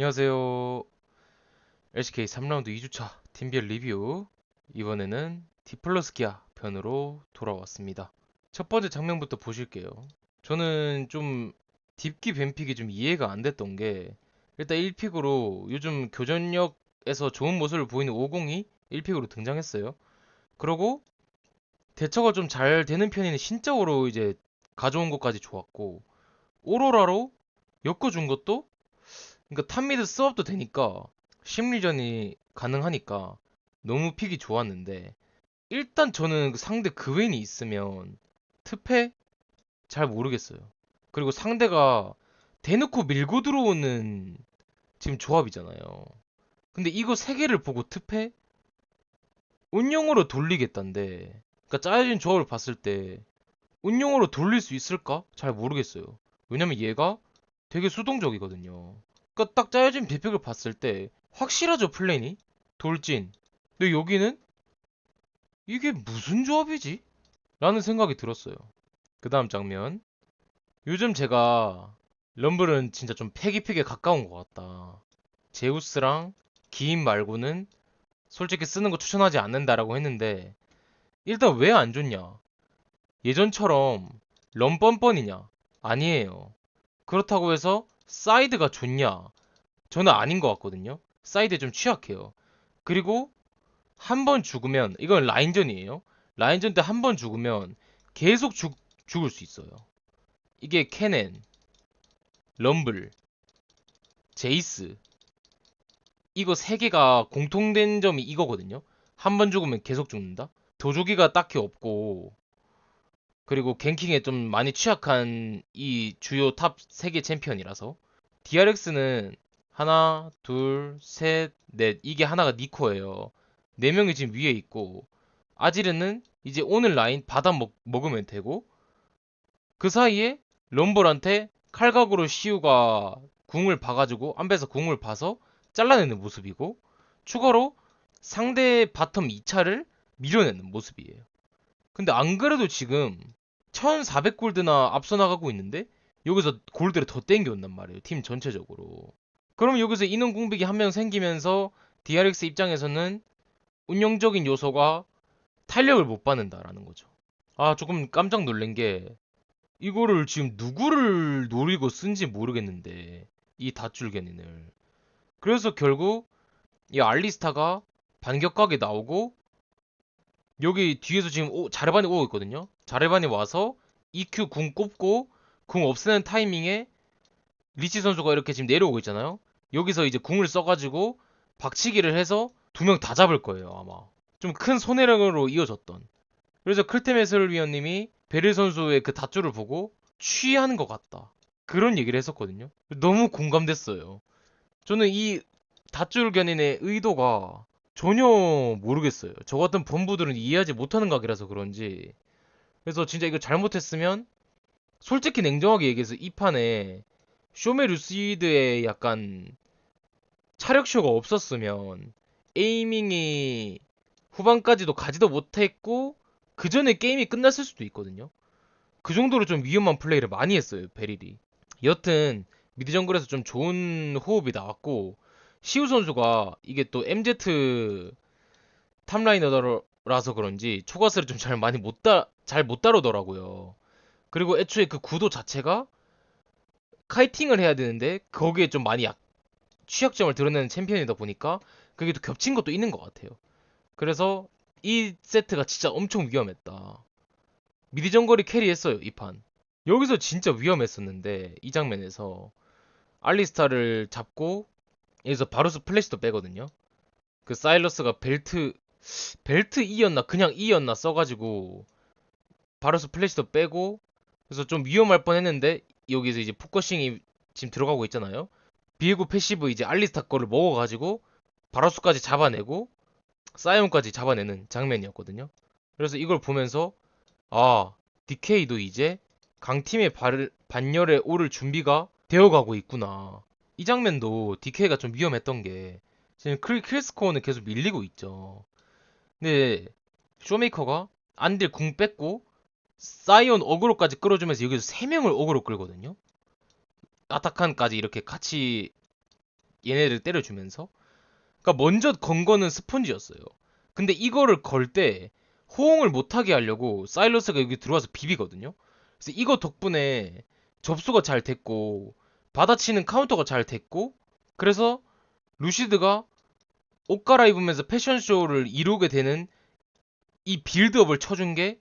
안녕하세요. LCK 3라운드 2주차 팀비엘 리뷰. 이번에는 디플러스 기아 편으로 돌아왔습니다. 첫 번째 장면부터 보실게요. 저는 좀 딥기 뱀픽이 좀 이해가 안 됐던 게 일단 1픽으로 요즘 교전력에서 좋은 모습을 보이는 502 1픽으로 등장했어요. 그러고 대처가 좀 잘 되는 편인 신적으로 이제 가져온 것까지 좋았고 오로라로 엮어준 것도 그러니까 탑미드 스왑도 되니까 심리전이 가능하니까 너무 픽이 좋았는데 일단 저는 그 상대 그웬이 있으면 특패 잘 모르겠어요. 그리고 상대가 대놓고 밀고 들어오는 지금 조합이잖아요. 근데 이거 세 개를 보고 특패 운용으로 돌리겠다는데 그러니까 짜여진 조합을 봤을 때 운용으로 돌릴 수 있을까? 잘 모르겠어요. 왜냐면 얘가 되게 수동적이거든요. 그러니까 딱 짜여진 비픽을 봤을 때 확실하죠 플랜이? 돌진. 근데 여기는 이게 무슨 조합이지? 라는 생각이 들었어요. 그 다음 장면. 요즘 제가 럼블은 진짜 좀 패기픽에 가까운 것 같다. 제우스랑 기인 말고는 솔직히 쓰는 거 추천하지 않는다라고 했는데 일단 왜 안 좋냐? 예전처럼 럼뻔뻔이냐? 아니에요. 그렇다고 해서 사이드가 좋냐? 저는 아닌 것 같거든요. 사이드에 좀 취약해요. 그리고 한 번 죽으면 이건 라인전이에요. 라인전 때 한 번 죽으면 계속 죽, 죽을 수 있어요. 이게 캐넨, 럼블, 제이스 이거 세 개가 공통된 점이 이거거든요. 한 번 죽으면 계속 죽는다. 도조기가 딱히 없고 그리고 갱킹에 좀 많이 취약한 이 주요 탑 3개 챔피언이라서 DRX는 하나, 둘, 셋, 넷 이게 하나가 니코예요. 네 명이 지금 위에 있고 아지르는 이제 오늘 라인 받아 먹, 먹으면 되고 그 사이에 럼블한테 칼각으로 시우가 궁을 봐가지고 안배에서 궁을 봐서 잘라내는 모습이고 추가로 상대 바텀 2차를 밀어내는 모습이에요. 근데 안 그래도 지금 1400골드나 앞서 나가고 있는데 여기서 골드를 더 땡겨온단 말이에요. 팀 전체적으로. 그럼 여기서 인원 공백이 한 명 생기면서 DRX 입장에서는 운영적인 요소가 탄력을 못 받는다라는 거죠. 아, 조금 깜짝 놀란 게 이거를 지금 누구를 노리고 쓴지 모르겠는데 이 닷줄 개닌을. 그래서 결국 이 알리스타가 반격각에 나오고 여기 뒤에서 지금 오, 자르반이 오고 있거든요. 자르반이 와서 EQ 궁 꼽고 궁 없애는 타이밍에 리치 선수가 이렇게 지금 내려오고 있잖아요. 여기서 이제 궁을 써가지고 박치기를 해서 두 명 다 잡을 거예요 아마. 좀 큰 손해력으로 이어졌던. 그래서 클템 해설위원님이 베릴 선수의 그 닷줄을 보고 취하는 것 같다. 그런 얘기를 했었거든요. 너무 공감됐어요. 저는 이 닷줄 견인의 의도가 전혀 모르겠어요. 저 같은 본부들은 이해하지 못하는 각이라서 그런지. 그래서 진짜 이거 잘못했으면 솔직히 냉정하게 얘기해서 이 판에 쇼메 루시드의 약간 차력쇼가 없었으면 에이밍이 후반까지도 가지도 못했고 그 전에 게임이 끝났을 수도 있거든요. 그 정도로 좀 위험한 플레이를 많이 했어요 베릴이. 여튼 미드 정글에서 좀 좋은 호흡이 나왔고 시우 선수가 이게 또 MZ 탑라이너 라서 그런지 초가스를 좀 잘 많이 못 따, 잘 못 다루더라고요. 그리고 애초에 그 구도 자체가 카이팅을 해야 되는데 거기에 좀 많이 약, 취약점을 드러내는 챔피언이다 보니까 그게 또 겹친 것도 있는 것 같아요. 그래서 이 세트가 진짜 엄청 위험했다. 미드 정글이 캐리했어요, 이 판. 여기서 진짜 위험했었는데 이 장면에서 알리스타를 잡고 여기서 바루스 플래시도 빼거든요. 그 사일러스가 벨트 벨트 E였나 그냥 E였나 써가지고 바루스 플래시도 빼고 그래서 좀 위험할 뻔했는데 여기서 이제 포커싱이 지금 들어가고 있잖아요. 비에고 패시브 이제 알리스타 거를 먹어가지고 바루스까지 잡아내고 사이온까지 잡아내는 장면이었거든요. 그래서 이걸 보면서 아 DK도 이제 강팀의 발, 반열에 오를 준비가 되어가고 있구나. 이 장면도 DK가 좀 위험했던 게 지금 클, 킬스코어는 계속 밀리고 있죠. 근데 쇼메이커가 안딜 궁 뺐고 사이온 어그로까지 끌어주면서 여기서 3명을 어그로 끌거든요. 아타칸까지 이렇게 같이 얘네를 때려주면서. 그러니까 먼저 건 거는 스폰지였어요. 근데 이거를 걸 때 호응을 못하게 하려고 사일러스가 여기 들어와서 비비거든요. 그래서 이거 덕분에 접수가 잘 됐고 받아치는 카운터가 잘 됐고 그래서 루시드가 옷 갈아입으면서 패션쇼를 이루게 되는 이 빌드업을 쳐준 게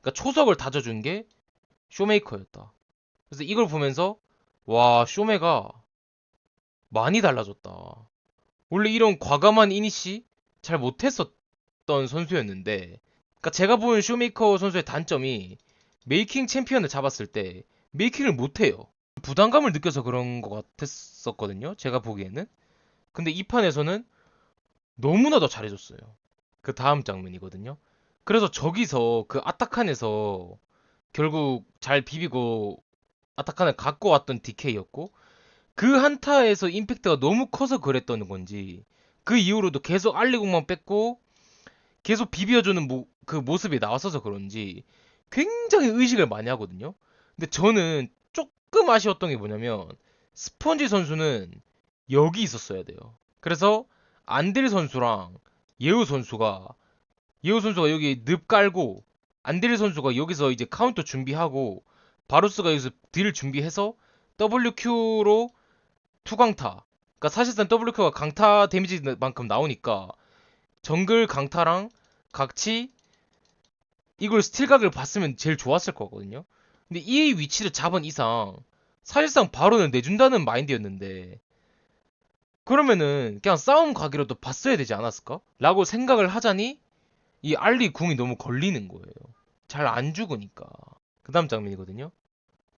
그러니까 초석을 다져준 게 쇼메이커였다. 그래서 이걸 보면서 와 쇼메가 많이 달라졌다. 원래 이런 과감한 이니시 잘 못했었던 선수였는데 그러니까 제가 보는 쇼메이커 선수의 단점이 메이킹 챔피언을 잡았을 때 메이킹을 못해요. 부담감을 느껴서 그런 것 같았었거든요. 제가 보기에는. 근데 이 판에서는 너무나도 잘해줬어요. 그 다음 장면이거든요. 그래서 저기서 그 아타칸에서 결국 잘 비비고 아타칸을 갖고 왔던 DK였고 그 한타에서 임팩트가 너무 커서 그랬던 건지 그 이후로도 계속 알리공만 뺐고 계속 비벼주는 모, 그 모습이 나왔어서 그런지 굉장히 의식을 많이 하거든요. 근데 저는 조금 아쉬웠던 게 뭐냐면 스펀지 선수는 여기 있었어야 돼요. 그래서 안델 선수랑 예우 선수가 예우 선수가 여기 늪 깔고 안델 선수가 여기서 이제 카운터 준비하고 바루스가 여기서 딜 준비해서 WQ로 투강타 그러니까 사실상 WQ가 강타 데미지만큼 나오니까 정글 강타랑 같이 이걸 스틸각을 봤으면 제일 좋았을 거거든요. 근데 이 위치를 잡은 이상 사실상 바로는 내준다는 마인드였는데 그러면은 그냥 싸움 가기로도 봤어야 되지 않았을까? 라고 생각을 하자니 이 알리 궁이 너무 걸리는 거예요. 잘 안 죽으니까. 그 다음 장면이거든요.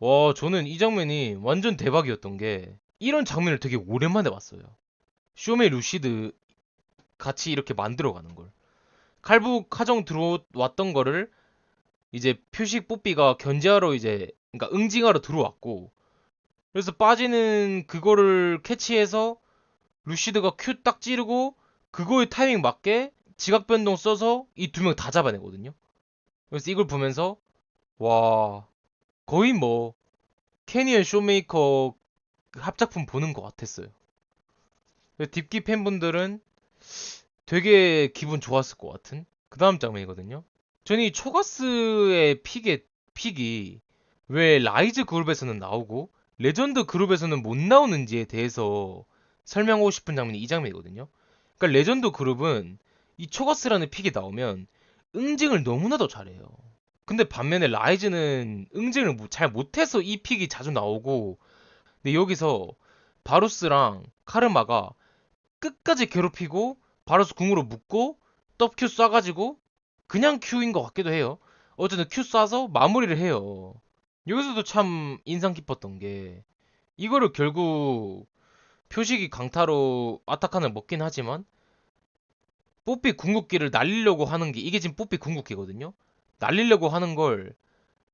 와, 저는 이 장면이 완전 대박이었던 게 이런 장면을 되게 오랜만에 봤어요. 쇼메 루시드 같이 이렇게 만들어가는 걸. 칼부 카정 들어왔던 거를 이제 표식 뽀삐가 견제하러 이제 그러니까 응징하러 들어왔고 그래서 빠지는 그거를 캐치해서 루시드가 큐 딱 찌르고 그거에 타이밍 맞게 지각 변동 써서 이 두 명 다 잡아내거든요. 그래서 이걸 보면서 와 거의 뭐 캐니언 쇼메이커 합작품 보는 것 같았어요. 딥기 팬분들은 되게 기분 좋았을 것 같은 그 다음 장면이거든요. 저는 이 초가스의 픽의 픽이 왜 라이즈 그룹에서는 나오고 레전드 그룹에서는 못 나오는지에 대해서 설명하고 싶은 장면이 이 장면이거든요. 그러니까 레전드 그룹은 이 초가스라는 픽이 나오면 응징을 너무나도 잘해요. 근데 반면에 라이즈는 응징을 뭐잘 못해서 이 픽이 자주 나오고 근데 여기서 바루스랑 카르마가 끝까지 괴롭히고 바루스 궁으로 묶고 W 쏴가지고 그냥 Q인 것 같기도 해요. 어쨌든 Q 쏴서 마무리를 해요. 여기서도 참 인상 깊었던 게 이거를 결국 표식이 강타로 아타칸을 먹긴 하지만 뽀삐 궁극기를 날리려고 하는 게 이게 지금 뽀삐 궁극기거든요. 날리려고 하는 걸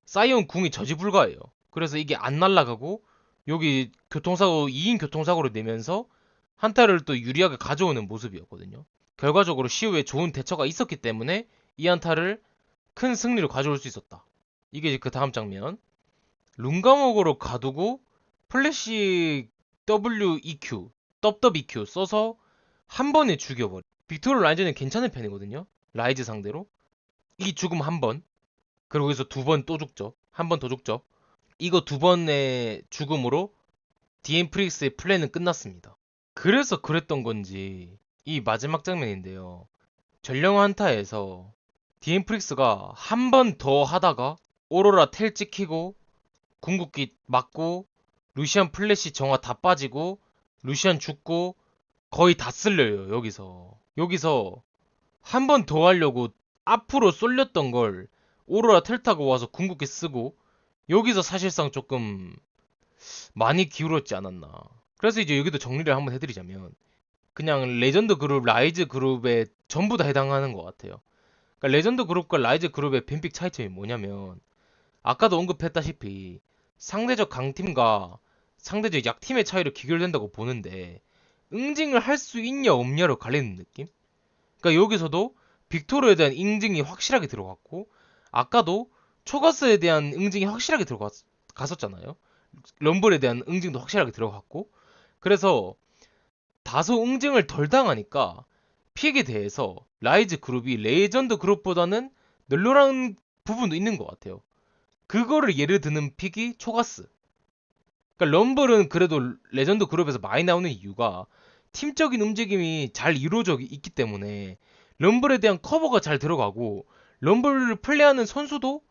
사이온 궁이 저지 불가해요. 그래서 이게 안 날아가고 여기 교통사고 2인 교통사고를 내면서 한타를 또 유리하게 가져오는 모습이었거든요. 결과적으로 시우에 좋은 대처가 있었기 때문에 이 한타를 큰 승리를 가져올 수 있었다. 이게 그 다음 장면. 룬가목으로 가두고 플래시 WEQ, WEQ 써서 한 번에 죽여버려. 빅토르 라이즈는 괜찮은 편이거든요. 라이즈 상대로. 이 죽음 한 번. 그리고 여기서 두 번 또 죽죠. 한 번 더 죽죠. 이거 두 번의 죽음으로 디엠 프릭스의 플랜은 끝났습니다. 그래서 그랬던 건지 이 마지막 장면인데요. 전령 한타에서 디엠 프릭스가 한 번 더 하다가 오로라 텔 찍히고 궁극기 맞고 루시안 플래시 정화 다 빠지고 루시안 죽고 거의 다 쓸려요 여기서 여기서 한 번 더 하려고 앞으로 쏠렸던 걸 오로라 텔 타고 와서 궁극기 쓰고 여기서 사실상 조금 많이 기울었지 않았나 그래서 이제 여기도 정리를 한번 해드리자면 그냥 레전드 그룹, 라이즈 그룹에 전부 다 해당하는 것 같아요. 그러니까 레전드 그룹과 라이즈 그룹의 빈픽 차이점이 뭐냐면 아까도 언급했다시피 상대적 강팀과 상대적 약팀의 차이로 기결된다고 보는데 응징을 할 수 있냐 없냐로 갈리는 느낌? 그러니까 여기서도 빅토르에 대한 응징이 확실하게 들어갔고 아까도 초가스에 대한 응징이 확실하게 들어갔었잖아요. 럼블에 대한 응징도 확실하게 들어갔고 그래서 다소 응징을 덜 당하니까 픽에 대해서 라이즈 그룹이 레전드 그룹보다는 널널한 부분도 있는 것 같아요. 그거를 예를 드는 픽이 초가스. 그러니까 럼블은 그래도 레전드 그룹에서 많이 나오는 이유가 팀적인 움직임이 잘 이루어져 있기 때문에 럼블에 대한 커버가 잘 들어가고 럼블을 플레이하는 선수도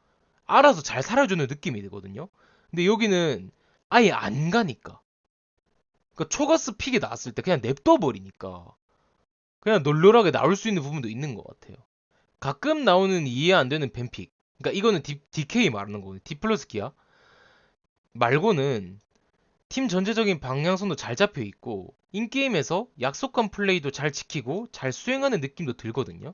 알아서 잘 살아주는 느낌이 들거든요. 근데 여기는 아예 안 가니까. 그러니까 초가스 픽이 나왔을 때 그냥 냅둬 버리니까 그냥 널널하게 나올 수 있는 부분도 있는 것 같아요. 가끔 나오는 이해 안 되는 뱀픽. 그러니까 이거는 D, DK 말하는 거거든요. D 플러스 기아 말고는 팀 전체적인 방향성도 잘 잡혀 있고 인게임에서 약속한 플레이도 잘 지키고 잘 수행하는 느낌도 들거든요.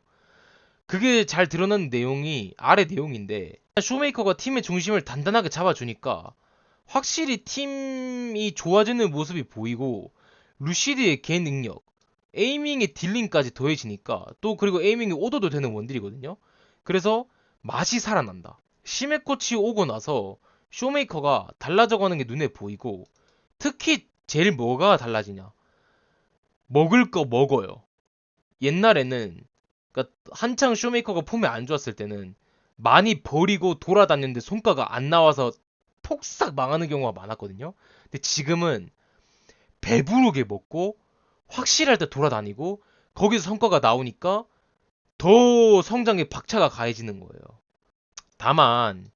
그게 잘 드러나는 내용이 아래 내용인데 쇼메이커가 팀의 중심을 단단하게 잡아주니까 확실히 팀이 좋아지는 모습이 보이고 루시드의 개 능력, 에이밍의 딜링까지 더해지니까 또 그리고 에이밍이 오더도 되는 원딜이거든요. 그래서 맛이 살아난다. 시메코치 오고 나서 쇼메이커가 달라져가는 게 눈에 보이고 특히 제일 뭐가 달라지냐? 먹을 거 먹어요. 옛날에는 그러니까 한창 쇼메이커가 폼이 안 좋았을 때는 많이 버리고 돌아다녔는데 손가가 안 나와서 폭삭 망하는 경우가 많았거든요. 근데 지금은 배부르게 먹고 확실할 때 돌아다니고 거기서 성과가 나오니까 더 성장에 박차가 가해지는 거예요. 다만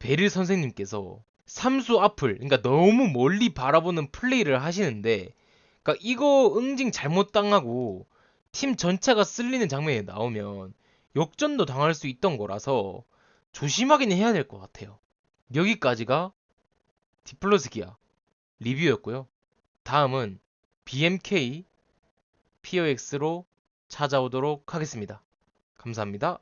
베릴 선생님께서 삼수 앞을 그러니까 너무 멀리 바라보는 플레이를 하시는데 그러니까 이거 응징 잘못 당하고 팀 전체가 쓸리는 장면이 나오면 역전도 당할 수 있던 거라서 조심하기는 해야 될 것 같아요. 여기까지가 디플러스 기아 리뷰였고요. 다음은 BMK POX로 찾아오도록 하겠습니다. 감사합니다.